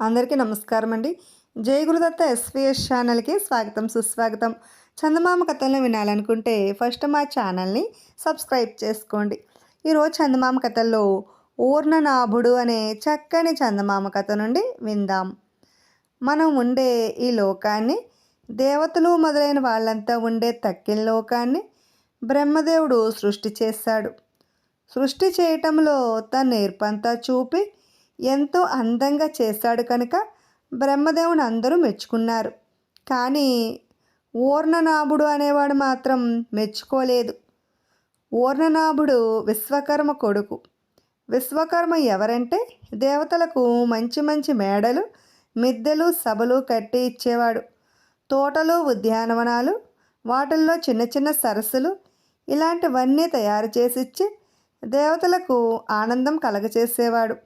అందరికీ నమస్కారం అండి. జై గురుదత్త ఎస్విఎస్ ఛానల్కి స్వాగతం సుస్వాగతం. చందమామ కథలను వినాలనుకుంటే ఫస్ట్ మా ఛానల్ని సబ్స్క్రైబ్ చేసుకోండి. ఈరోజు చందమామ కథల్లో ఊర్ణనాభుడు అనే చక్కని చందమామ కథ నుండి విందాం. మనం ఉండే ఈ లోకాన్ని దేవతలు మొదలైన వాళ్ళంతా ఉండే తక్కిన లోకాన్ని బ్రహ్మదేవుడు సృష్టి చేశాడు. సృష్టి చేయటంలో తన నేర్పంతా చూపి ఎంతో అందంగా చేశాడు కనుక బ్రహ్మదేవుని అందరూ మెచ్చుకున్నారు. కానీ ఓర్ణనాభుడు అనేవాడు మాత్రం మెచ్చుకోలేదు. ఓర్ణనాభుడు విశ్వకర్మ కొడుకు. విశ్వకర్మ ఎవరంటే దేవతలకు మంచి మంచి మేడలు మిద్దెలు సభలు కట్టి ఇచ్చేవాడు. తోటలు ఉద్యానవనాలు వాటిల్లో చిన్న చిన్న సరస్సులు ఇలాంటివన్నీ తయారు చేసిచ్చి దేవతలకు ఆనందం కలగచేసేవాడు.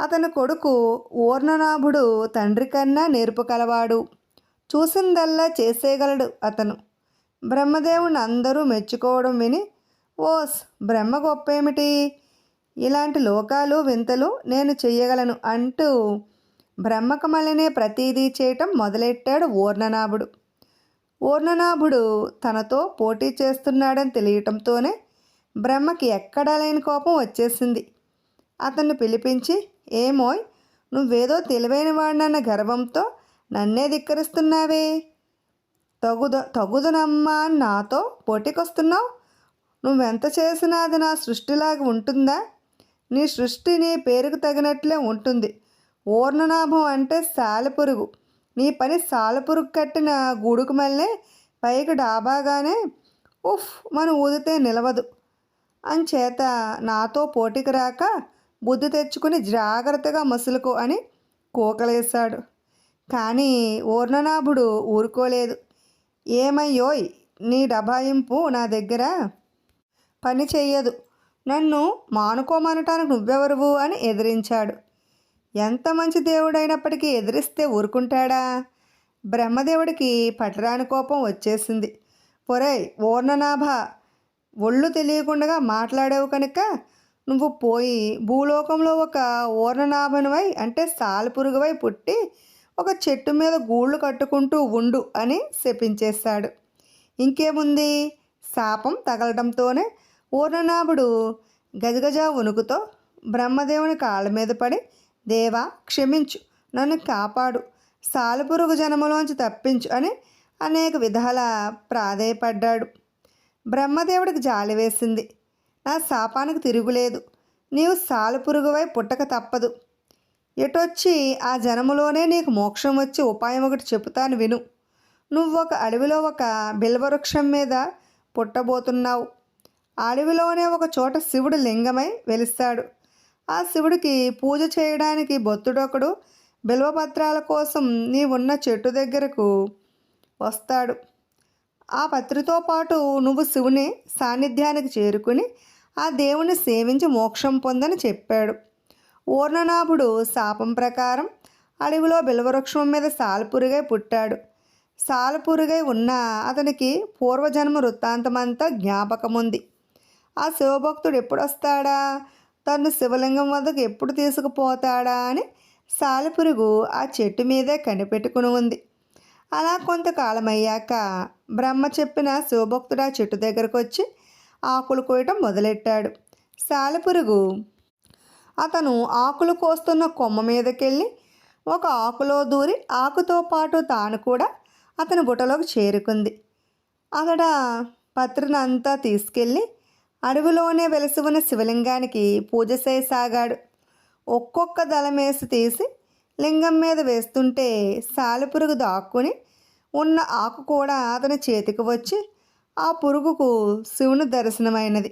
అతని కొడుకు ఊర్ణనాభుడు తండ్రి కన్నా నేర్పు కలవాడు. చూసిందల్లా చేసేయగలడు అతను. బ్రహ్మదేవుని అందరూ మెచ్చుకోవడం విని ఓస్ బ్రహ్మ గొప్పేమిటి? ఇలాంటి లోకాలు వింతలు నేను చెయ్యగలను అంటూ బ్రహ్మకమలనే ప్రతీదీ చేయటం మొదలెట్టాడు ఓర్ణనాభుడు ఓర్ణనాభుడు తనతో పోటీ చేస్తున్నాడని తెలియటంతోనే బ్రహ్మకి ఎక్కడా లేని కోపం వచ్చేసింది. అతన్ని పిలిపించి ఏమోయ్ నువ్వేదో తెలివైన వాడినన్న గర్వంతో నన్నే ధిక్కరిస్తున్నావే. తగుద తగుదనమ్మా అని నాతో పోటీకొస్తున్నావు? నువ్వెంత చేసినా అది నా సృష్టిలాగా ఉంటుందా? నీ సృష్టి నీ పేరుకు తగినట్లే ఉంటుంది. ఊర్ణనాభం అంటే సాలెపురుగు. నీ పని సాలపురుగు కట్టిన గూడుకు మళ్ళీ పైకి డాబాగానే ఉఫ్ మనం ఊదితే నిలవదు. అంచేత నాతో పోటీకి రాక బుద్ధి తెచ్చుకుని జాగ్రత్తగా మసులుకో అని కోకలేశాడు. కానీ ఊర్ణనాభుడు ఊరుకోలేదు. ఏమయ్యోయ్ నీ డబాయింపు నా దగ్గర పని చెయ్యదు. నన్ను మానుకోమనటానికి నువ్వెవరువు అని ఎదిరించాడు. ఎంత మంచి దేవుడైనప్పటికీ ఎదిరిస్తే ఊరుకుంటాడా? బ్రహ్మదేవుడికి పటరాని కోపం వచ్చేసింది. పొరై ఓర్ణనాభ ఒళ్ళు తెలియకుండా మాట్లాడావు కనుక నువ్వు పోయి భూలోకంలో ఒక ఓర్ణనాభనువై అంటే సాలపురుగువై పుట్టి ఒక చెట్టు మీద గూళ్ళు కట్టుకుంటూ ఉండు అని శపించేశాడు ఇంకేముంది? శాపం తగలడంతోనే ఊర్ణనాభుడు గజగజ వణుకుతో బ్రహ్మదేవుని కాళ్ళ మీద పడి దేవా క్షమించు నన్ను కాపాడు సాలపురుగు జనములోంచి తప్పించు అని అనేక విధాల ప్రాధేయపడ్డాడు. బ్రహ్మదేవుడికి జాలి వేసింది. నా శాపానికి తిరుగులేదు. నీవు సాలపురుగువై పుట్టక తప్పదు. ఎటొచ్చి ఆ జనములోనే నీకు మోక్షం వచ్చి ఉపాయం ఒకటి చెబుతాను విను. నువ్వు ఒక అడవిలో ఒక బిల్వవృక్షం మీద పుట్టబోతున్నావు. అడవిలోనే ఒక చోట శివుడు లింగమై వెలుస్తాడు ఆ శివుడికి పూజ చేయడానికి బొత్తుడొకడు బిల్వపత్రాల కోసం నీవున్న ఉన్న చెట్టు దగ్గరకు వస్తాడు. ఆ పత్రితో పాటు నువ్వు శివుని సాన్నిధ్యానికి చేరుకుని ఆ దేవుని సేవించి మోక్షం పొందని చెప్పాడు. ఊర్ణనాభుడు శాపం ప్రకారం అడవిలో బిల్వవృక్షం మీద సాలపురుగై పుట్టాడు. సాలపురుగై ఉన్న అతనికి పూర్వజన్మ వృత్తాంతమంతా జ్ఞాపకముంది. ఆ శివభక్తుడు ఎప్పుడు వస్తాడా తను శివలింగం వద్దకు ఎప్పుడు తీసుకుపోతాడా అని సాలెపురుగు ఆ చెట్టు మీదే కనిపెట్టుకుని ఉంది. అలా కొంతకాలం అయ్యాక బ్రహ్మ చెప్పిన శివభక్తుడు ఆ చెట్టు దగ్గరకు వచ్చి ఆకులు కోయటం మొదలెట్టాడు. సాలెపురుగు అతను ఆకులు కోస్తున్న కొమ్మ మీదకెళ్ళి ఒక ఆకులో దూరి ఆకుతో పాటు తాను కూడా అతని బుట్టలోకి చేరుకుంది. అక్కడ పత్రినంతా తీసుకెళ్ళి అడవిలోనే వెలసి ఉన్న శివలింగానికి పూజ చేయసాగాడు. ఒక్కొక్క దళమేసి తీసి లింగం మీద వేస్తుంటే సాలెపురుగు దాక్కుని ఉన్న ఆకు కూడా అతని చేతికి వచ్చి ఆ పురుగుకు శివుని దర్శనమైనది.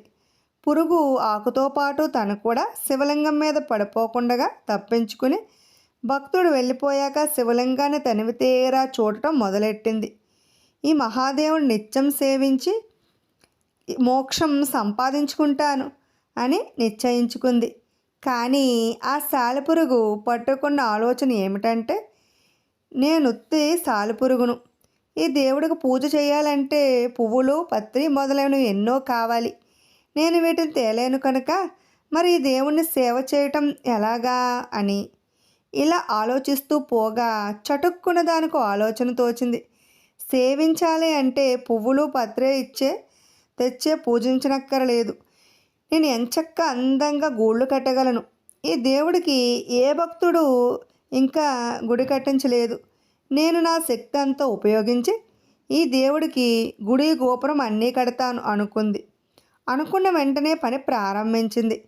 పురుగు ఆకుతో పాటు తను కూడా శివలింగం మీద పడిపోకుండా తప్పించుకుని భక్తుడు వెళ్ళిపోయాక శివలింగాన్ని తనివితేరా చూడటం మొదలెట్టింది. ఈ మహాదేవుని నిత్యం సేవించి మోక్షం సంపాదించుకుంటాను అని నిశ్చయించుకుంది. కానీ ఆ సాలెపురుగు పట్టుకున్న ఆలోచన ఏమిటంటే నేనుత్తి సాలెపురుగును ఈ దేవుడికి పూజ చేయాలంటే పువ్వులు పత్రి మొదలైనవి ఎన్నో కావాలి. నేను వీటిని తేలేను కనుక మరి ఈ దేవుణ్ణి సేవ చేయటం ఎలాగా అని. ఇలా ఆలోచిస్తూ పోగా చటుక్కున దానికి ఆలోచన తోచింది. సేవించాలి అంటే పువ్వులు పత్రే ఇచ్చే తెచ్చే పూజించనక్కరలేదు. నేను ఎంచక్క అందంగా గూళ్ళు కట్టగలను. ఈ దేవుడికి ఏ భక్తుడు ఇంకా గుడి కట్టించలేదు. నేను నా శక్తి అంతా ఉపయోగించి ఈ దేవుడికి గుడి గోపురం అన్నీ కడతాను అనుకుంది. అనుకున్న వెంటనే పని ప్రారంభించింది.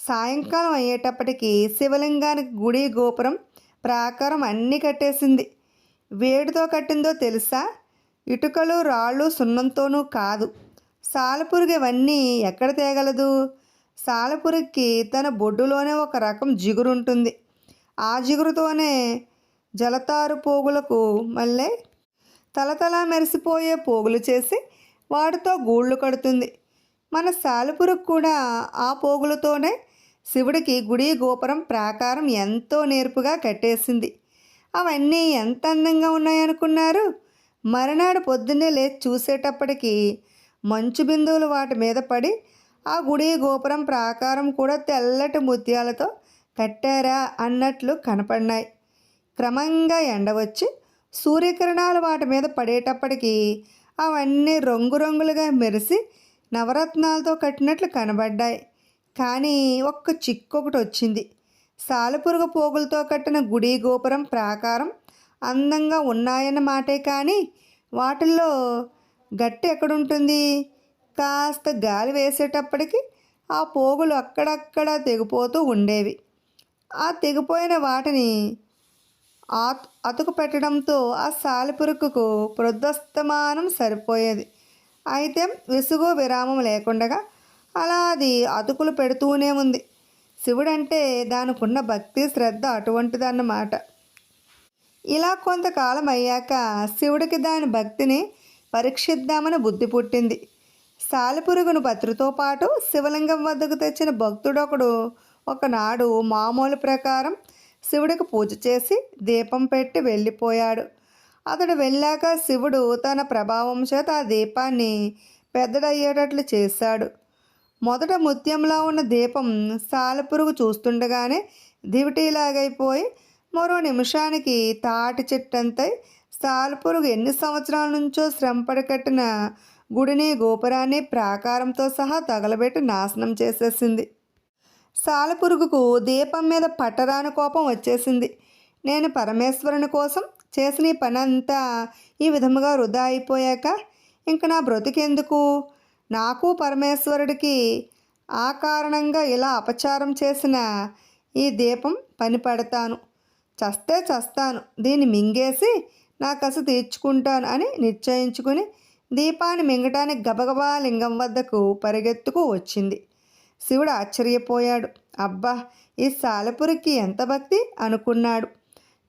సాయంకాలం అయ్యేటప్పటికీ శివలింగానికి గుడి గోపురం ప్రాకారం అన్నీ కట్టేసింది. వేడితో కట్టిందో తెలుసా? ఇటుకలు రాళ్ళు సున్నంతోనూ కాదు. సాలపురుగు ఇవన్నీ ఎక్కడ తేగలదు? సాలపురుగుకి తన బొడ్డులోనే ఒక రకం జిగురు ఉంటుంది ఆ జిగురుతోనే జలతారు పోగులకు మళ్ళీ తలతల మెరిసిపోయే పోగులు చేసి వాటితో గూళ్ళు కడుతుంది. మన సాలపురుగు కూడా ఆ పోగులతోనే శివుడికి గుడి గోపురం ప్రాకారం ఎంతో నేర్పుగా కట్టేసింది. అవన్నీ ఎంత అందంగా ఉన్నాయనుకున్నారు? మరునాడు పొద్దున్నే లేచి చూసేటప్పటికి మంచు బిందువులు వాటి మీద పడి ఆ గుడి గోపురం ప్రాకారం కూడా తెల్లటి ముత్యాలతో కట్టారా అన్నట్లు కనపడినాయి. క్రమంగా ఎండ వచ్చి సూర్యకిరణాలు వాటి మీద పడేటప్పటికీ అవన్నీ రంగురంగులుగా మెరిసి నవరత్నాలతో కట్టినట్లు కనబడ్డాయి. కానీ ఒక్క చిక్కు ఒకటి వచ్చింది. సాలపురుగు పోగులతో కట్టిన గుడి గోపురం ప్రాకారం అందంగా ఉన్నాయన్న మాటే కానీ వాటిల్లో గట్టి ఎక్కడుంటుంది? కాస్త గాలి వేసేటప్పటికి ఆ పోగులు అక్కడక్కడ తెగిపోతూ ఉండేవి. ఆ తెగిపోయిన వాటిని అతుకు పెట్టడంతో ఆ సాలిపురుకుకు ప్రొద్దస్తమానం సరిపోయేది. అయితే విసుగు విరామం లేకుండగా అలా అది అతుకులు పెడుతూనే ఉంది. శివుడంటే దానికున్న భక్తి శ్రద్ధ అటువంటిదన్నమాట. ఇలా కొంతకాలం అయ్యాక శివుడికి దాని భక్తిని పరీక్షిద్దామని బుద్ధి పుట్టింది. సాలిపురుగును పత్రితో పాటు శివలింగం వద్దకు తెచ్చిన భక్తుడొకడు ఒకనాడు మామూలు ప్రకారం శివుడికి పూజ చేసి దీపం పెట్టి వెళ్ళిపోయాడు. అతడు వెళ్ళాక శివుడు తన ప్రభావం చేత ఆ దీపాన్ని పెద్దడయ్యేటట్లు చేశాడు. మొదట ముత్యంలా ఉన్న దీపం సాలెపురుగు చూస్తుండగానే దివిటీలాగైపోయి మరో నిమిషానికి తాటి చెట్టంతై సాలెపురుగు ఎన్ని సంవత్సరాల నుంచో శ్రమపడి కట్టిన గుడిని గోపురాన్ని ప్రాకారంతో సహా తగలబెట్టి నాశనం చేసేసింది. సాలెపురుగుకు దీపం మీద పట్టరాని కోపం వచ్చేసింది. నేను పరమేశ్వరుని కోసం చేసిన ఈ పని అంతా ఈ విధముగా వృధా అయిపోయాక ఇంక నా బ్రతికెందుకు? నాకు పరమేశ్వరుడికి ఆ కారణంగా ఇలా అపచారం చేసిన ఈ దీపం పని పడతాను. చస్తే చస్తాను. దీన్ని మింగేసి నా కసి తీర్చుకుంటాను అని నిశ్చయించుకుని దీపాన్ని మింగటానికి గబగబా లింగం వద్దకు పరిగెత్తుకు వచ్చింది. శివుడు ఆశ్చర్యపోయాడు. అబ్బా ఈ సాలపురికి ఎంత భక్తి? అనుకున్నాడు.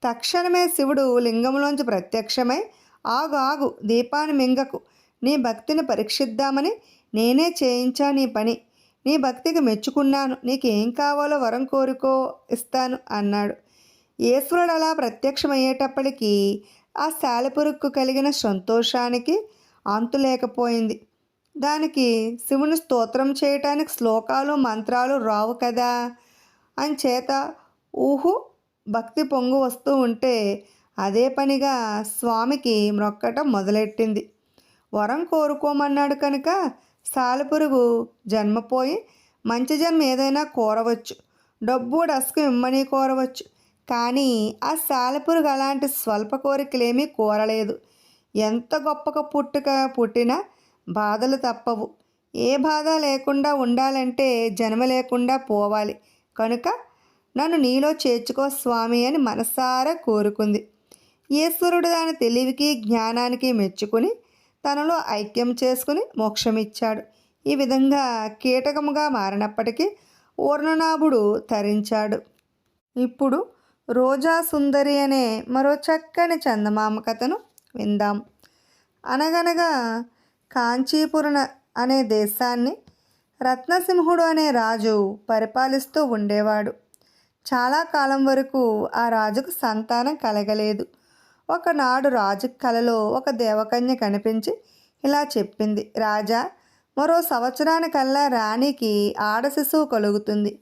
తక్షణమే శివుడు లింగంలోంచి ప్రత్యక్షమై ఆగు ఆగు దీపాన్ని మింగకు. నీ భక్తిని పరీక్షిద్దామని నేనే చేయించా నీ పని. నీ భక్తికి మెచ్చుకున్నాను. నీకేం కావాలో వరం కోరుకో ఇస్తాను అన్నాడు. ఈశ్వరుడు అలా ప్రత్యక్షమయ్యేటప్పటికీ ఆ శాలపురుక్కు కలిగిన సంతోషానికి అంతు లేకపోయింది దానికి శివుని స్తోత్రం చేయటానికి శ్లోకాలు మంత్రాలు రావు కదా. అని చేత ఊహు భక్తి పొంగు వస్తూ ఉంటే అదే పనిగా స్వామికి మ్రొక్కటం మొదలెట్టింది. వరం కోరుకోమన్నాడు కనుక సాలెపురుగు జన్మపోయి మంచి జన్మ ఏదైనా కోరవచ్చు. డబ్బు డస్కు ఇమ్మని కోరవచ్చు. కానీ ఆ సాలపురుగు అలాంటి స్వల్ప కోరికలేమీ కోరలేదు. ఎంత గొప్పగా పుట్టుక పుట్టినా బాధలు తప్పవు. ఏ బాధ లేకుండా ఉండాలంటే జన్మ లేకుండా పోవాలి. కనుక నన్ను నీలో చేర్చుకో స్వామి అని మనసారా కోరుకుంది. ఈశ్వరుడు దాని తెలివికి జ్ఞానానికి మెచ్చుకుని తనలో ఐక్యం చేసుకుని మోక్షమిచ్చాడు. ఈ విధంగా కీటకముగా మారినప్పటికీ ఊర్ణనాభుడు తరించాడు. ఇప్పుడు రోజా సుందరి అనే మరో చక్కని చందమామ కథను విందాం. అనగనగా కాంచీపురం అనే దేశాన్ని రత్నసింహుడు అనే రాజు పరిపాలిస్తూ ఉండేవాడు. చాలా కాలం వరకు ఆ రాజుకు సంతానం కలగలేదు. ఒకనాడు రాజు కలలో ఒక దేవకన్య కనిపించి ఇలా చెప్పింది రాజా మరో సంవత్సరానికల్లా రాణికి ఆడ శిశువు కలుగుతుంది.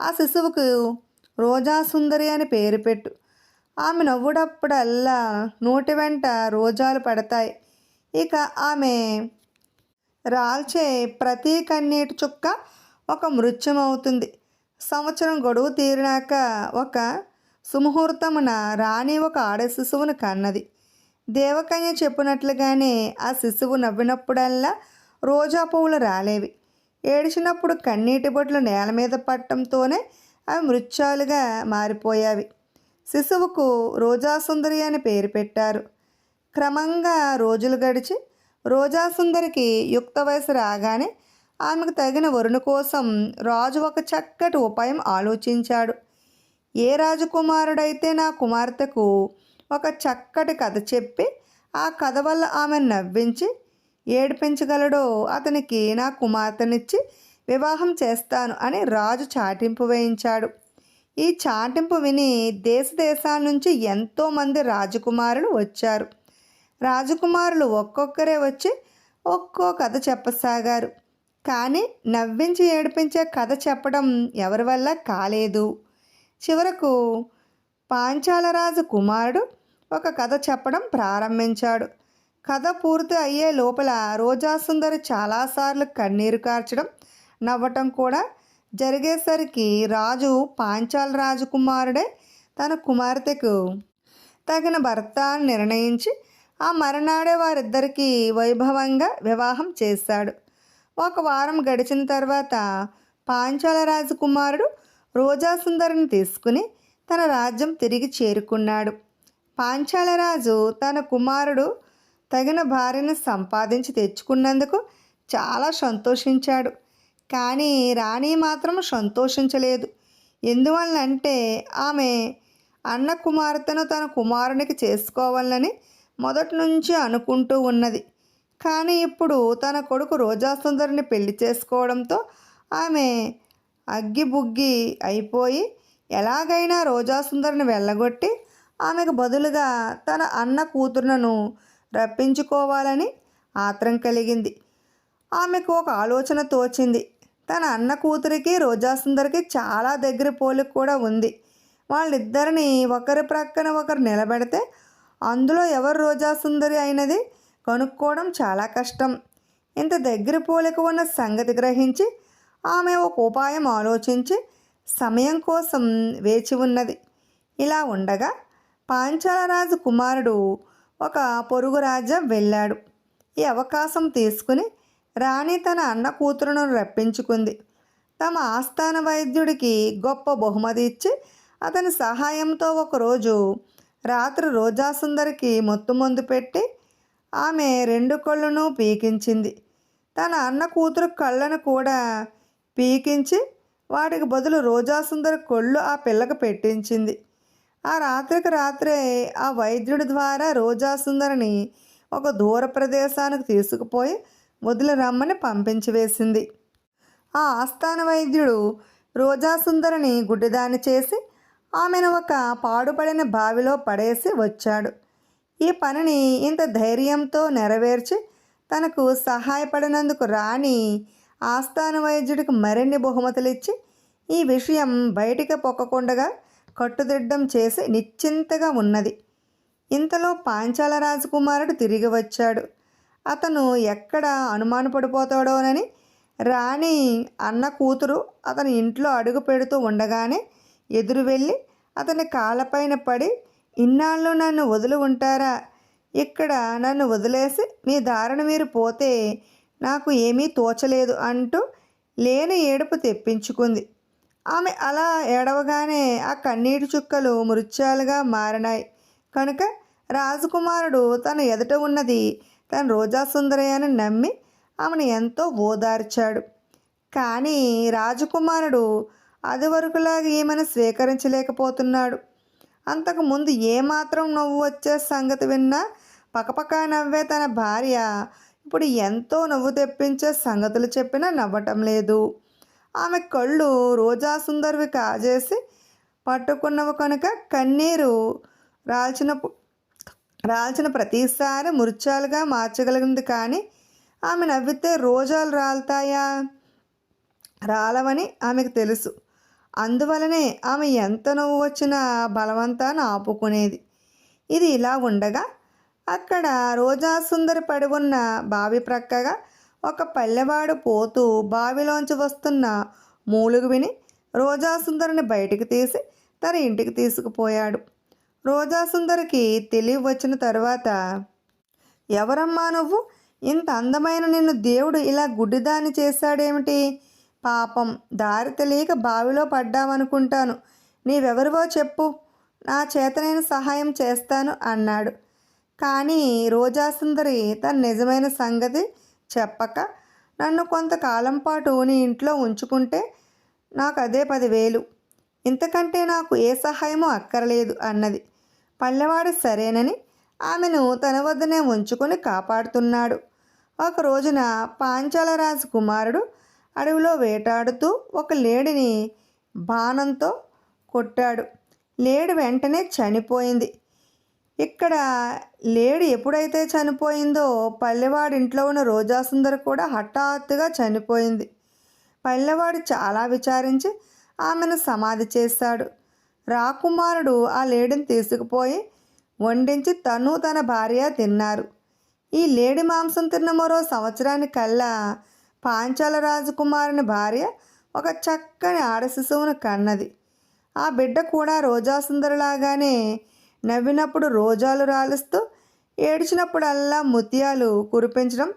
ఆ శిశువుకు రోజా సుందరి అని పేరు పెట్టు. ఆమె నవ్వుడప్పుడల్లా నోటి వెంట రోజాలు పడతాయి. ఇక ఆమె రాల్చే ప్రతి కన్నీటి చుక్క ఒక మృత్యం అవుతుంది సంవత్సరం గొడువు తీరినాక ఒక సుముహూర్తమున రాణి ఒక ఆడ శిశువును కన్నది. దేవకన్య చెప్పినట్లుగానే ఆ శిశువు నవ్వినప్పుడల్లా రోజా పువ్వులు రాలేవి. ఏడిచినప్పుడు కన్నీటి బొట్లు నేల మీద పట్టడంతోనే అవి మృత్యాలుగా మారిపోయావి. శిశువుకు రోజాసుందరి అని పేరు పెట్టారు. క్రమంగా రోజులు గడిచి రోజాసుందరికి యుక్త వయసు రాగానే ఆమెకు తగిన వరుణ కోసం రాజు ఒక చక్కటి ఉపాయం ఆలోచించాడు. ఏ రాజకుమారుడైతే నా కుమార్తెకు ఒక చక్కటి కథ చెప్పి ఆ కథ వల్ల ఆమె నవ్వించి ఏడిపించగలడో అతనికి నా కుమార్తెనిచ్చి వివాహం చేస్తాను అని రాజు చాటింపు వేయించాడు. ఈ చాటింపు విని దేశ దేశాల నుంచి ఎంతోమంది రాజకుమారులు వచ్చారు. రాజకుమారులు ఒక్కొక్కరే వచ్చి ఒక్కో కథ చెప్పసాగారు. కానీ నవ్వించి ఏడిపించే కథ చెప్పడం ఎవరి వల్ల కాలేదు. చివరకు పాంచాలరాజు కుమారుడు ఒక కథ చెప్పడం ప్రారంభించాడు. కథ పూర్తి అయ్యే లోపల రోజాసుందరి చాలాసార్లు కన్నీరు కార్చడం నవ్వటం కూడా జరిగేసరికి రాజు పాంచాల రాజకుమారుడే తన కుమార్తెకు తగిన భర్త అని నిర్ణయించి ఆ మరునాడే వారిద్దరికీ వైభవంగా వివాహం చేశాడు. ఒక వారం గడిచిన తర్వాత పాంచాల రాజకుమారుడు రోజాసుందరిని తీసుకుని తన రాజ్యం తిరిగి చేరుకున్నాడు. పాంచాలరాజు తన కుమారుడు తగిన భార్యను సంపాదించి తెచ్చుకున్నందుకు చాలా సంతోషించాడు. కానీ రాణి మాత్రం సంతోషించలేదు. ఎందువల్లంటే ఆమె అన్న కుమార్తెను తన కుమారునికి చేసుకోవాలని మొదటి నుంచి అనుకుంటూ ఉన్నది. కానీ ఇప్పుడు తన కొడుకు రోజాసుందరిని పెళ్ళి చేసుకోవడంతో ఆమె అగ్గిబుగ్గి అయిపోయి ఎలాగైనా రోజాసుందరిని వెళ్ళగొట్టి ఆమెకు బదులుగా తన అన్న కూతురును రప్పించుకోవాలని ఆత్రం కలిగింది. ఆమెకు ఒక ఆలోచన తోచింది. తన అన్న కూతురికి రోజాసుందరికి చాలా దగ్గర పోలిక కూడా ఉంది. వాళ్ళిద్దరిని ఒకరి ప్రక్కన ఒకరు నిలబెడితే అందులో ఎవరు రోజా సుందరి అయినది? కనుక్కోవడం చాలా కష్టం. ఇంత దగ్గర పోలిక ఉన్న సంగతి గ్రహించి ఆమె ఒక ఉపాయం ఆలోచించి సమయం కోసం వేచి ఉన్నది. ఇలా ఉండగా పాంచాలరాజు కుమారుడు ఒక పొరుగు రాజ్యం వెళ్ళాడు. ఈ అవకాశం తీసుకుని రాణి తన అన్న కూతురును రప్పించుకుంది. తమ ఆస్థాన వైద్యుడికి గొప్ప బహుమతి ఇచ్చి అతని సహాయంతో ఒకరోజు రాత్రి రోజాసుందరికి మొత్తు మందు పెట్టి ఆమె రెండు కళ్ళను పీకించింది. తన అన్న కూతురు కళ్ళను కూడా పీకించి వాటికి బదులు రోజాసుందరి కొళ్ళు ఆ పిల్లకు పెట్టించింది. ఆ రాత్రికి రాత్రే ఆ వైద్యుడి ద్వారా రోజాసుందరిని ఒక దూర ప్రదేశానికి తీసుకుపోయి వదిలి రమ్మని పంపించి వేసింది. ఆ ఆస్థాన వైద్యుడు రోజాసుందరిని గుడ్డిదాని చేసి ఆమెను ఒక పాడుపడిన బావిలో పడేసి వచ్చాడు. ఈ పనిని ఇంత ధైర్యంతో నెరవేర్చి తనకు సహాయపడినందుకు రాణి ఆస్థాన వైద్యుడికి మరిన్ని బహుమతులు ఇచ్చి ఈ విషయం బయటికి పొక్కకుండగా కట్టుదిడ్డం చేసి నిశ్చింతగా ఉన్నది. ఇంతలో పాంచాల రాజకుమారుడు తిరిగి వచ్చాడు. అతను ఎక్కడ అనుమానపడిపోతాడోనని రాణి అన్న కూతురు అతని ఇంట్లో అడుగు పెడుతూ ఉండగానే ఎదురు వెళ్ళి అతని కాళ్ళపైన పడి ఇన్నాళ్ళు నన్ను వదిలి ఉంటారా? ఇక్కడ నన్ను వదిలేసి మీ దారిన మీరు పోతే నాకు ఏమీ తోచలేదు అంటూ లేని ఏడుపు తెప్పించుకుంది. ఆమె అలా ఏడవగానే ఆ కన్నీటి చుక్కలు మృత్యాలుగా మారినాయి. కనుక రాజకుమారుడు తన ఎదుట ఉన్నది తన రోజాసుందరి అని నమ్మి ఆమెను ఎంతో ఓదార్చాడు. కానీ రాజకుమారుడు అది వరకులాగా ఈమెను స్వీకరించలేకపోతున్నాడు. అంతకుముందు ఏమాత్రం నవ్వు వచ్చే సంగతి విన్నా పక్కపక్క నవ్వే తన భార్య. ఇప్పుడు ఎంతో నవ్వు తెప్పించే సంగతులు చెప్పినా నవ్వటం లేదు. ఆమె కళ్ళు రోజాసుందరివి కాజేసి పట్టుకున్నవి కనుక కన్నీరు రాల్చిన రాల్చిన ప్రతిసారి ముర్చాలుగా మార్చగలిగింది కానీ ఆమె నవ్వితే రోజాలు రాలుతాయా? రాలవని ఆమెకు తెలుసు. అందువలనే ఆమె ఎంత నవ్వు వచ్చినా బలవంతాన ఆపుకునేది. ఇది ఇలా ఉండగా అక్కడ రోజాసుందరి పడి ఉన్న బావి ప్రక్కగా ఒక పల్లెవాడు పోతూ బావిలోంచి వస్తున్న మూలుగు విని రోజాసుందరిని బయటికి తీసి తన ఇంటికి తీసుకుపోయాడు. రోజాసుందరికి తెలివి వచ్చిన తర్వాత ఎవరమ్మా నువ్వు? ఇంత అందమైన నిన్ను దేవుడు ఇలా గుడ్డిదాన్ని చేశాడేమిటి? పాపం. దారి తెలియక బావిలో పడ్డావనుకుంటాను. నీవెవరివో చెప్పు. నా చేతనైన సహాయం చేస్తాను అన్నాడు. కానీ రోజాసుందరి తన నిజమైన సంగతి చెప్పక నన్ను కొంతకాలం పాటు నీ ఇంట్లో ఉంచుకుంటే నాకు అదే పదివేలు. ఇంతకంటే నాకు ఏ సహాయమూ అక్కరలేదు అన్నది. పల్లెవాడు సరేనని ఆమెను తన వద్దనే ఉంచుకొని కాపాడుతున్నాడు. ఒక రోజున పాంచాలరాజు కుమారుడు అడవిలో వేటాడుతూ ఒక లేడిని బాణంతో కొట్టాడు. లేడి వెంటనే చనిపోయింది. ఇక్కడ లేడి ఎప్పుడైతే చనిపోయిందో పల్లెవాడి ఇంట్లో ఉన్న రోజాసుందరి కూడా హఠాత్తుగా చనిపోయింది. పల్లెవాడు చాలా విచారించి ఆమెను సమాధి చేశాడు. రాకుమారుడు ఆ లేడిని తీసుకుపోయి వండించి తను తన భార్య తిన్నారు. ఈ లేడి మాంసం తిన్న మరో సంవత్సరానికల్లా పాంచాల రాజకుమారుని భార్య ఒక చక్కని ఆడ శిశువును కన్నది. ఆ బిడ్డ కూడా రోజాసుందరిలాగానే నవ్వినప్పుడు రోజాలు రాలుస్తూ ఏడ్చినప్పుడల్లా ముత్యాలు కురిపించడం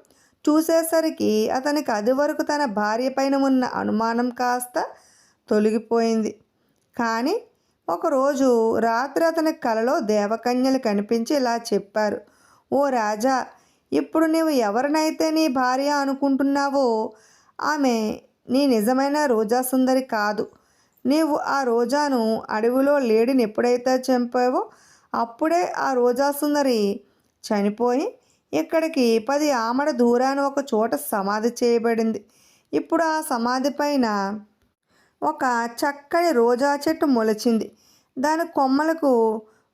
చూసేసరికి అతనికి అది వరకు తన భార్య పైన ఉన్న అనుమానం కాస్త తొలగిపోయింది. కానీ ఒకరోజు రాత్రి అతని కలలో దేవకన్యలు కనిపించి ఇలా చెప్పారు. ఓ రాజా ఇప్పుడు నీవు ఎవరినైతే నీ భార్య అనుకుంటున్నావో ఆమె నీ నిజమైన రోజా సుందరి కాదు. నీవు ఆ రోజాను అడవిలో లేడిని ఎప్పుడైతే చంపావో అప్పుడే ఆ రోజా సుందరి చనిపోయి ఇక్కడికి పది ఆమడ దూరాన ఒక చోట సమాధి చేయబడింది. ఇప్పుడు ఆ సమాధి పైన ఒక చక్కని రోజా చెట్టు మొలిచింది. దాని కొమ్మలకు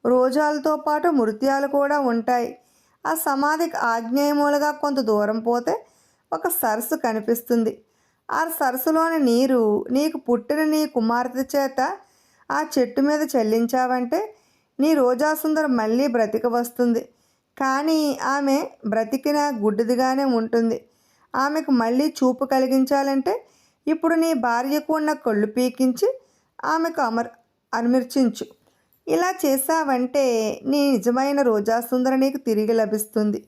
రోజాలతో పాటు మృత్యాలు కూడా ఉంటాయి. ఆ సమాధికి ఆగ్నేయమూలగా కొంత దూరం పోతే ఒక సరస్సు కనిపిస్తుంది. ఆ సరస్సులోని నీరు నీకు పుట్టిన నీ కుమార్తె చేత ఆ చెట్టు మీద చెల్లించావంటే నీ రోజాసుందరం మళ్ళీ బ్రతిక వస్తుంది. కానీ ఆమె బ్రతికిన గుడ్డిదిగానే ఉంటుంది. ఆమెకు మళ్ళీ చూపు కలిగించాలంటే ఇప్పుడు నీ భార్యకు ఉన్న కళ్ళు పీకించి ఆమెకు అమర్ అమర్చించు. ఇలా చేశావంటే నీ నిజమైన రోజాసుందర నీకు తిరిగి లభిస్తుంది.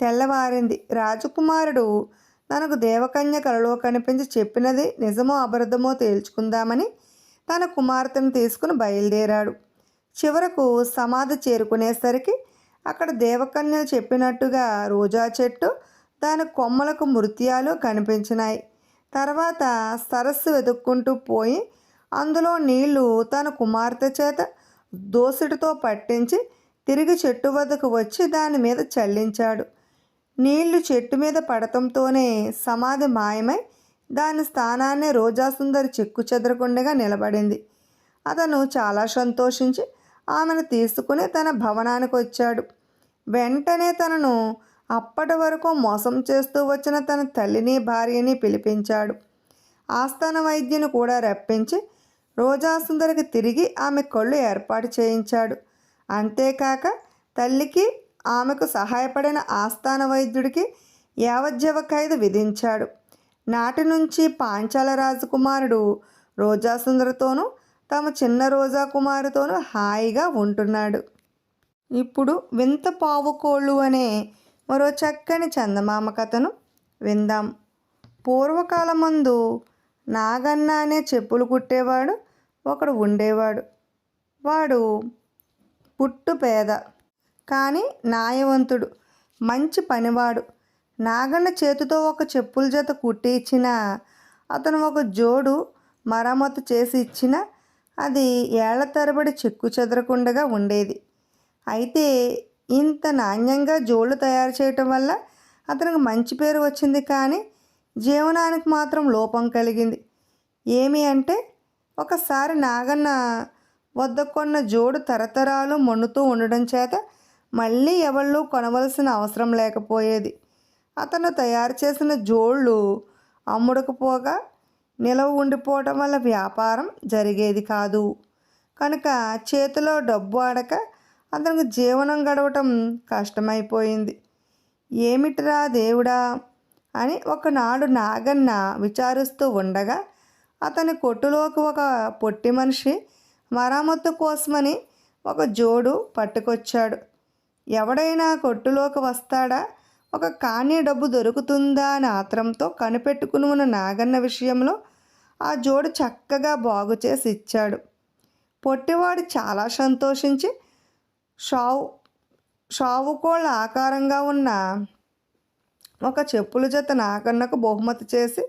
తెల్లవారింది. రాజకుమారుడు తనకు దేవకన్య కలలో కనిపించి చెప్పినది నిజమో అబద్ధమో తేల్చుకుందామని తన కుమార్తెను తీసుకుని బయలుదేరాడు. చివరకు సమాధి చేరుకునేసరికి అక్కడ దేవకన్యలు చెప్పినట్టుగా రోజా చెట్టు దాని కొమ్మలకు మృత్యాలు కనిపించినాయి. తర్వాత సరస్సు వెతుక్కుంటూ పోయి అందులో నీళ్ళు తన కుమార్తె చేత దోసుడితో పట్టించి తిరిగి చెట్టు వద్దకు వచ్చి దాని మీద చల్లించాడు. నీళ్ళు చెట్టు మీద పడటంతోనే సమాధి మాయమై దాని స్థానాన్ని రోజాసుందరి చెక్కు చెదరకుండగా నిలబడింది. అతను చాలా సంతోషించి ఆమెను తీసుకుని తన భవనానికి వచ్చాడు. వెంటనే తనను అప్పటి వరకు మోసం చేస్తూ వచ్చిన తన తల్లిని భార్యని పిలిపించాడు. ఆస్థాన వైద్యుని కూడా రప్పించి రోజాసుందరికి తిరిగి ఆమె కళ్ళు ఏర్పాటు చేయించాడు. అంతేకాక తల్లికి ఆమెకు సహాయపడిన ఆస్థాన వైద్యుడికి యావజ్జవ ఖైదు విధించాడు. నాటి నుంచి పాంచాల రాజకుమారుడు రోజాసుందరితోనూ తమ చిన్న రోజా కుమారుతోనూ హాయిగా ఉంటున్నాడు. ఇప్పుడు వింత పావుకోళ్ళు అనే మరో చక్కని చందమామ కథను విందాం. పూర్వకాలమందు నాగన్న అనే చెప్పులు కుట్టేవాడు ఒకడు ఉండేవాడు. వాడు పుట్టు పేద కానీ న్యాయవంతుడు మంచి పనివాడు. నాగన్న చేతితో ఒక చెప్పుల జత కుట్టి ఇచ్చిన అతను ఒక జోడు మరమ్మతు చేసి ఇచ్చిన అది ఏళ్ళ తరబడి చెక్కు చెదరకుండగా ఉండేది. అయితే ఇంత నాణ్యంగా జోళ్ళు తయారు చేయటం వల్ల అతనికి మంచి పేరు వచ్చింది కానీ జీవనానికి మాత్రం లోపం కలిగింది. ఏమి అంటే ఒకసారి నాగన్న వద్ద కొన్న జోడు తరతరాలు మొన్నుతూ ఉండడం చేత మళ్ళీ ఎవళ్ళు కొనవలసిన అవసరం లేకపోయేది. అతను తయారు చేసిన జోళ్ళు అమ్ముడకపోగా నిలవ ఉండిపోవటం వల్ల వ్యాపారం జరిగేది కాదు. కనుక చేతిలో డబ్బు ఆడక అతనికి జీవనం గడవటం కష్టమైపోయింది. ఏమిటిరా దేవుడా అని ఒకనాడు నాగన్న విచారిస్తూ ఉండగా అతని కొట్టులోకి ఒక పొట్టి మనిషి మరామత్తు కోసమని ఒక జోడు పట్టుకొచ్చాడు. ఎవడైనా కొట్టులోకి వస్తాడా? ఒక కాణీ డబ్బు దొరుకుతుందా అని ఆత్రంతో కనిపెట్టుకుని ఉన్న నాగన్న విషయంలో ఆ జోడు చక్కగా బాగు చేసి ఇచ్చాడు. పొట్టివాడు చాలా సంతోషించి షావు షావుకోళ్ళ ఆకారంగా ఉన్న ఒక చెప్పుల జత నాగన్నకు బహుమతి చేసి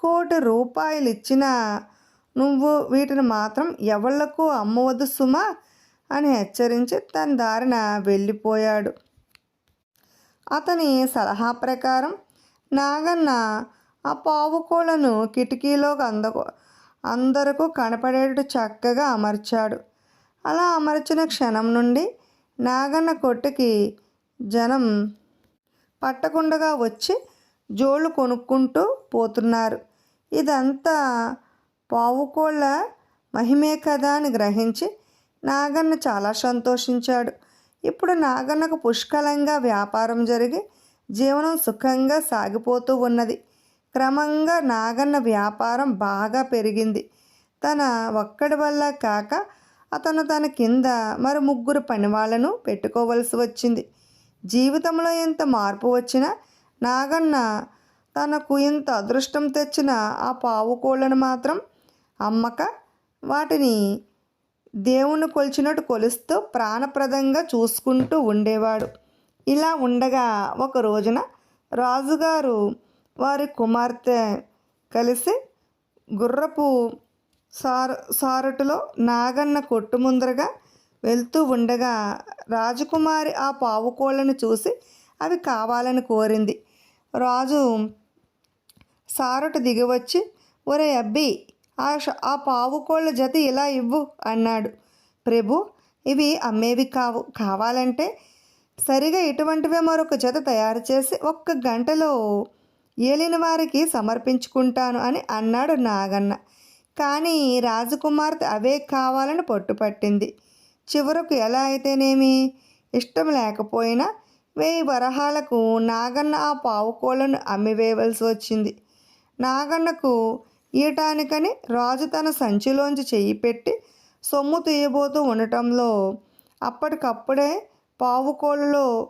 కోటి రూపాయలు ఇచ్చినా నువ్వు వీటిని మాత్రం ఎవళ్ళకు అమ్మవద్దు సుమా అని హెచ్చరించి తన దారిన వెళ్ళిపోయాడు. అతని సలహా ప్రకారం నాగన్న ఆ పావుకోళ్ళను కిటికీలోకి అందకు అందరకు కనపడేటట్టు చక్కగా అమర్చాడు. అలా అమర్చిన క్షణం నుండి నాగన్న కొట్టుకి జనం పట్టకుండగా వచ్చి జోళ్ళు కొనుక్కుంటూ పోతున్నారు. ఇదంతా పావుకోళ్ళ మహిమే కదా అని గ్రహించి నాగన్న చాలా సంతోషించాడు. ఇప్పుడు నాగన్నకు పుష్కలంగా వ్యాపారం జరిగి జీవనం సుఖంగా సాగిపోతూ ఉన్నది. క్రమంగా నాగన్న వ్యాపారం బాగా పెరిగింది. తన ఒక్కడి వల్ల కాక అతను తన కింద మరి ముగ్గురు పనివాళ్ళను పెట్టుకోవలసి వచ్చింది. జీవితంలో ఎంత మార్పు వచ్చినా నాగన్న తనకు ఇంత అదృష్టం తెచ్చిన ఆ పావు కోళ్ళను మాత్రం అమ్మక వాటిని దేవుని కొలిచినట్టు కొలుస్తూ ప్రాణప్రదంగా చూసుకుంటూ ఉండేవాడు. ఇలా ఉండగా ఒక రోజున రాజుగారు వారి కుమార్తె కలిసి గుర్రపు సార సారటులో నాగన్న కొట్టు ముందరగా వెళ్తూ ఉండగా రాజకుమారి ఆ పావుకోళ్ళను చూసి అవి కావాలని కోరింది. రాజు సారటు దిగివచ్చి ఒరే అబ్బి ఆ ఆ పావుకోళ్ళ జత ఇలా ఇవ్వు అన్నాడు. ప్రభు ఇవి అమ్మేవి కావు. కావాలంటే సరిగా ఇటువంటివే మరొక జత తయారు చేసి ఒక్క గంటలో ఏలిన వారికి సమర్పించుకుంటాను అని అన్నాడు నాగన్న. కానీ రాజకుమార్తె అవే కావాలని పట్టుపట్టింది చివరకు ఎలా అయితేనేమి? ఇష్టం లేకపోయినా వెయ్యి వరహాలకు నాగన్న ఆ పావుకోళ్ళను అమ్మివేయవలసి వచ్చింది. నాగన్నకు ఈయటానికని రాజు తన సంచిలోంచి చెయ్యి పెట్టి సొమ్ము తీయబోతూ ఉండటంలో అప్పటికప్పుడే పావుకోళ్ళలో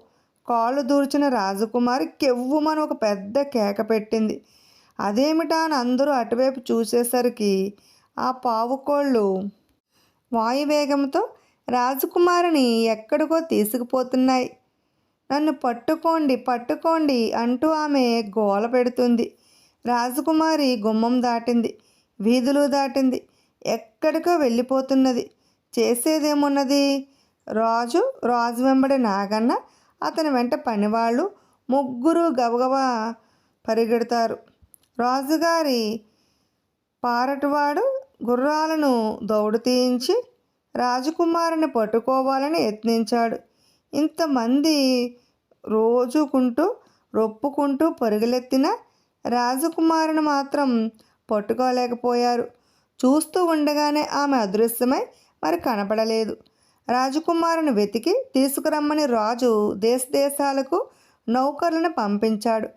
కాళ్ళు దూర్చిన రాజకుమారి కెవ్వుమని ఒక పెద్ద కేక పెట్టింది. అదేమిటా అని అందరూ అటువైపు చూసేసరికి ఆ పావుకోళ్ళు వాయువేగంతో రాజకుమారిని ఎక్కడికో తీసుకుపోతున్నాయి. నన్ను పట్టుకోండి పట్టుకోండి అంటూ ఆమె గోల పెడుతుంది. రాజకుమారి గుమ్మం దాటింది వీధులు దాటింది. ఎక్కడికో వెళ్ళిపోతున్నది. చేసేదేమున్నది? రాజు రాజు వెంబడి నాగన్న అతని వెంట పనివాళ్ళు ముగ్గురు గబగబా పరిగెడతారు. రాజుగారి పారటివాడు గుర్రాలను దౌడు తీయించి రాజకుమారిని పట్టుకోవాలని యత్నించాడు. ఇంతమంది రోజుకుంటూ రొప్పుకుంటూ పరుగులెత్తిన రాజకుమారుని మాత్రం పట్టుకోలేకపోయారు. చూస్తూ ఉండగానే ఆమె అదృశ్యమై మరి కనపడలేదు. రాజకుమారుని వెతికి తీసుకురమ్మని రాజు దేశ దేశాలకు నౌకర్లను పంపించాడు.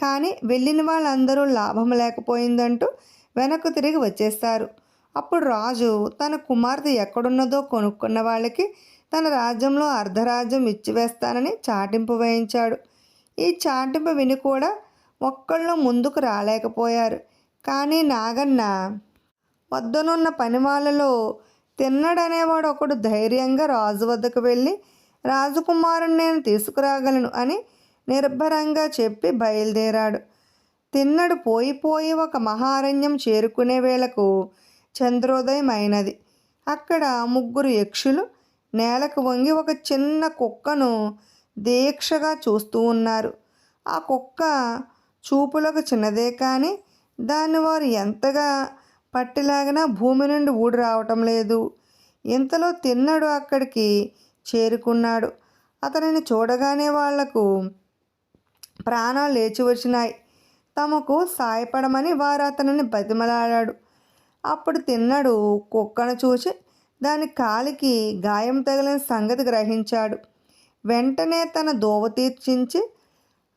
కానీ వెళ్ళిన వాళ్ళందరూ లాభం లేకపోయిందంటూ వెనక్కు తిరిగి వచ్చేస్తారు. అప్పుడు రాజు తన కుమార్తె ఎక్కడున్నదో కొనుక్కున్న వాళ్ళకి తన రాజ్యంలో అర్ధరాజ్యం ఇచ్చివేస్తానని చాటింపు వేయించాడు. ఈ చాటింపు విని కూడా ఒక్కళ్ళు ముందుకు రాలేకపోయారు. కానీ నాగన్న వద్దనున్న పనివాళ్ళలో తిన్నడనేవాడు ఒకడు ధైర్యంగా రాజు వద్దకు వెళ్ళి రాజకుమారుని నేను తీసుకురాగలను అని నిర్భరంగా చెప్పి బయలుదేరాడు. తిన్నడు పోయిపోయి ఒక మహారణ్యం చేరుకునే వేళకు చంద్రోదయం అయినది అక్కడ ముగ్గురు యక్షులు నేలకు వంగి ఒక చిన్న కుక్కను దీక్షగా చూస్తూ ఉన్నారు. ఆ కుక్క చూపులకు చిన్నదే కానీ దాన్ని వారు ఎంతగా పట్టిలాగినా భూమి నుండి ఊడి రావటం లేదు. ఇంతలో తిన్నడు అక్కడికి చేరుకున్నాడు. అతనిని చూడగానే వాళ్ళకు ప్రాణాలు లేచి వచ్చినాయి. తమకు సాయపడమని వారు అతనిని బతిమలాడాడు. అప్పుడు తిన్నడు కుక్కను చూసి దాని కాలికి గాయం తగిలిన సంగతి గ్రహించాడు. వెంటనే తన దోవ తీర్చించి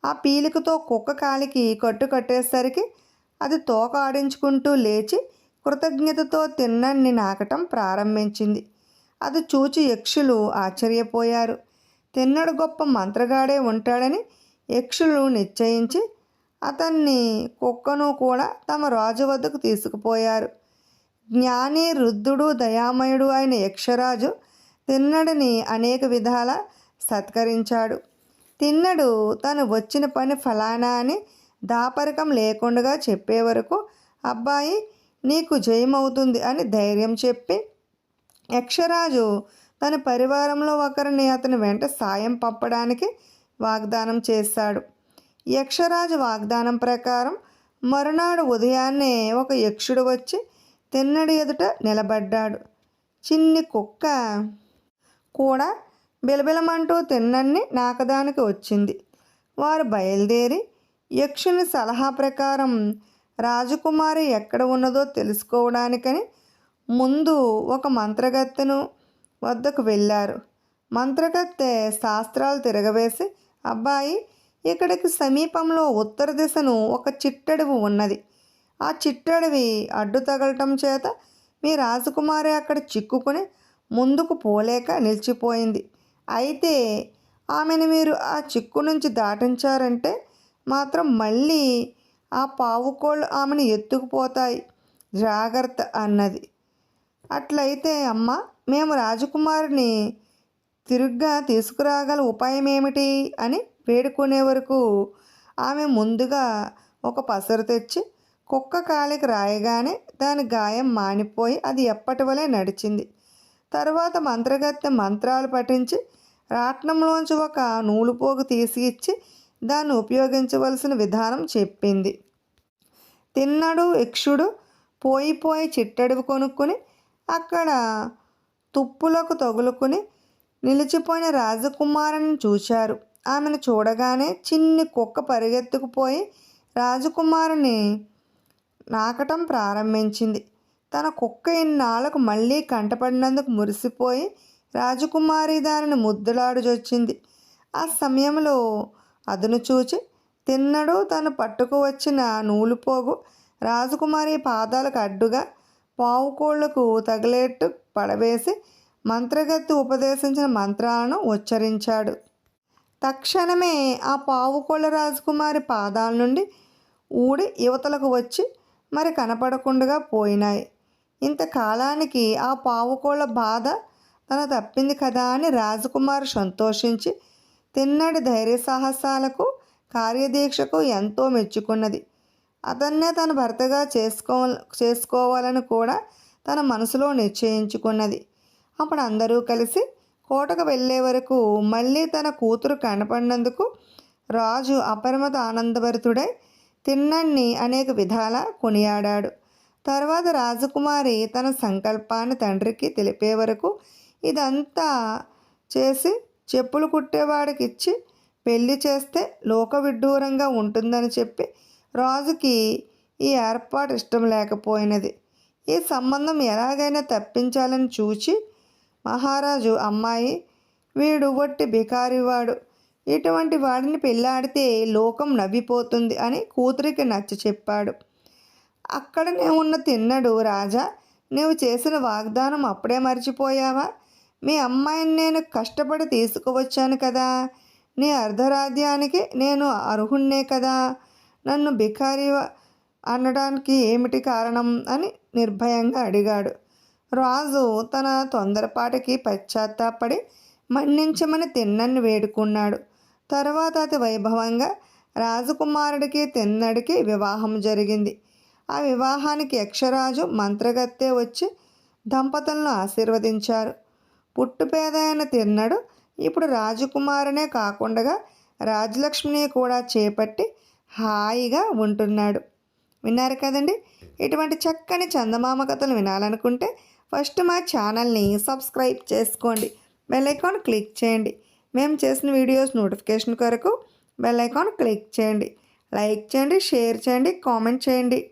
ఆ పీలికతో కుక్క కాలికి కట్టు కట్టేసరికి అది తోక ఆడించుకుంటూ లేచి కృతజ్ఞతతో తిన్నన్ని నాకటం ప్రారంభించింది. అది చూచి యక్షులు ఆశ్చర్యపోయారు. తిన్నడు గొప్ప మంత్రగాడే ఉంటాడని యక్షులు నిశ్చయించి అతన్ని కుక్కను కూడా తమ రాజు వద్దకు తీసుకుపోయారు. జ్ఞాని రుద్ధుడు దయామయుడు అయిన యక్షరాజు తిన్నడిని అనేక విధాల సత్కరించాడు. తిన్నడు. తను వచ్చిన పని ఫలానా అని దాపరికం లేకుండా చెప్పే వరకు అబ్బాయి నీకు జయమవుతుంది అని ధైర్యం చెప్పి యక్షరాజు తన పరివారంలో ఒకరిని అతని వెంట సాయం పంపడానికి వాగ్దానం చేశాడు. యక్షరాజు వాగ్దానం ప్రకారం మరునాడు ఉదయాన్నే ఒక యక్షుడు వచ్చి తిన్నడి ఎదుట నిలబడ్డాడు. చిన్ని కుక్క కూడా బిలబిలమంటూ తిన్నన్ని నాకదానికి వచ్చింది. వారు బయలుదేరి యక్షుని సలహా ప్రకారం రాజకుమారి ఎక్కడ ఉన్నదో తెలుసుకోవడానికని ముందు ఒక మంత్రగత్తెను వద్దకు వెళ్ళారు. మంత్రగత్తె శాస్త్రాలు తిరగవేసి అబ్బాయి ఇక్కడికి సమీపంలో ఉత్తర దిశను ఒక చిట్టడివి ఉన్నది. ఆ చిట్టడవి అడ్డు తగలటం చేత మీ రాజకుమారి అక్కడ చిక్కుకుని ముందుకు పోలేక నిలిచిపోయింది. అయితే ఆమెను మీరు ఆ చిక్కు నుంచి దాటించారంటే మాత్రం మళ్ళీ ఆ పావుకోళ్ళు ఆమెను ఎత్తుకుపోతాయి. జాగ్రత్త అన్నది. అట్లయితే అమ్మ మేము రాజకుమారిని తిరుగ్గా తీసుకురాగల ఉపాయం ఏమిటి అని వేడుకునే వరకు ఆమె ముందుగా ఒక పసరు తెచ్చి కుక్క కాలికి రాయగానే దాని గాయం మానిపోయి అది ఎప్పటి వలె నడిచింది. తర్వాత మంత్రగత్తె మంత్రాలు పఠించి రాట్నంలోంచి ఒక నూలుపోగు తీసి ఇచ్చి దాన్ని ఉపయోగించవలసిన విధానం చెప్పింది. తిన్నడు యక్షుడు పోయి పోయి చిట్టడివి కొనుక్కొని అక్కడ తుప్పులకు తగులుకుని నిలిచిపోయిన రాజకుమారుని చూశారు. ఆమెను చూడగానే చిన్ని కుక్క పరిగెత్తుకుపోయి రాజకుమారుని నాకటం ప్రారంభించింది. తన కుక్క ఇన్నాళ్ళకు మళ్ళీ కంటపడినందుకు మురిసిపోయి రాజకుమారి దానిని ముద్దులాడుజొచ్చింది ఆ సమయంలో అదును చూచి తిన్నడు తను పట్టుకు వచ్చిన నూలుపోగు రాజకుమారి పాదాలకు అడ్డుగా పావుకోళ్ళకు తగిలేట్టు పడవేసి మంత్రగత్తి ఉపదేశించిన మంత్రాలను ఉచ్చరించాడు. తక్షణమే ఆ పావుకోళ్ళ రాజకుమారి పాదాల నుండి ఊడి యువతలకు వచ్చి మరి కనపడకుండా పోయినాయి. ఇంతకాలానికి ఆ పావుకోళ్ళ బాధ తన తప్పింది కదా అని రాజకుమారు సంతోషించి తిన్నడి ధైర్య సాహసాలకు కార్యదీక్షకు ఎంతో మెచ్చుకున్నది. అతన్నే తన భర్తగా చేసుకో చేసుకోవాలని కూడా తన మనసులో నిశ్చయించుకున్నది. అప్పుడు అందరూ కలిసి కోటకు వెళ్ళే వరకు మళ్ళీ తన కూతురు కనపడినందుకు రాజు అపరిమిత ఆనందభరితుడై తిన్నన్ని అనేక విధాల కొనియాడాడు. తర్వాత రాజకుమారి తన సంకల్పాన్ని తండ్రికి తెలిపే వరకు ఇదంతా చేసి చెప్పులు కుట్టేవాడికి ఇచ్చి పెళ్ళి చేస్తే లోక విడ్డూరంగా ఉంటుందని చెప్పి రాజుకి ఈ ఏర్పాటు ఇష్టం లేకపోయినది. ఈ సంబంధం ఎలాగైనా తప్పించాలని చూచి మహారాజు అమ్మాయి వీడు ఒట్టి బికారివాడు. ఇటువంటి వాడిని పెళ్ళాడితే లోకం నవ్విపోతుంది అని కూతురికి నచ్చ చెప్పాడు అక్కడనే ఉన్న తిన్నడు రాజా. నువ్వు చేసిన వాగ్దానం అప్పుడే మర్చిపోయావా? మీ అమ్మాయిని నేను కష్టపడి తీసుకువచ్చాను కదా. నీ అర్ధరాధ్యానికి నేను అర్హుణ్ణే కదా. నన్ను భికారి అనడానికి ఏమిటి కారణం? అని నిర్భయంగా అడిగాడు. రాజు తన తొందరపాటికి పశ్చాత్తాపడి మన్నించమని తిన్నని వేడుకున్నాడు. తర్వాత అతి వైభవంగా రాజకుమారుడికి తిన్నడికి వివాహం జరిగింది. ఆ వివాహానికి యక్షరాజు మంత్రగత్తె వచ్చి దంపతులను ఆశీర్వదించారు. పుట్టుపేద అయిన తిన్నడు. ఇప్పుడు రాజకుమారునే కాకుండా రాజలక్ష్మిని కూడా చేపట్టి హాయిగా ఉంటున్నాడు. విన్నారు కదండి? ఇటువంటి చక్కని చందమామ కథలు వినాలనుకుంటే ఫస్ట్ మా ఛానల్ని సబ్స్క్రైబ్ చేసుకోండి. బెల్ ఐకాన్ క్లిక్ చేయండి. మేము చేసిన వీడియోస్ నోటిఫికేషన్ కొరకు బెల్ ఐకాన్ క్లిక్ చేయండి. లైక్ చేయండి షేర్ చేయండి కామెంట్ చేయండి.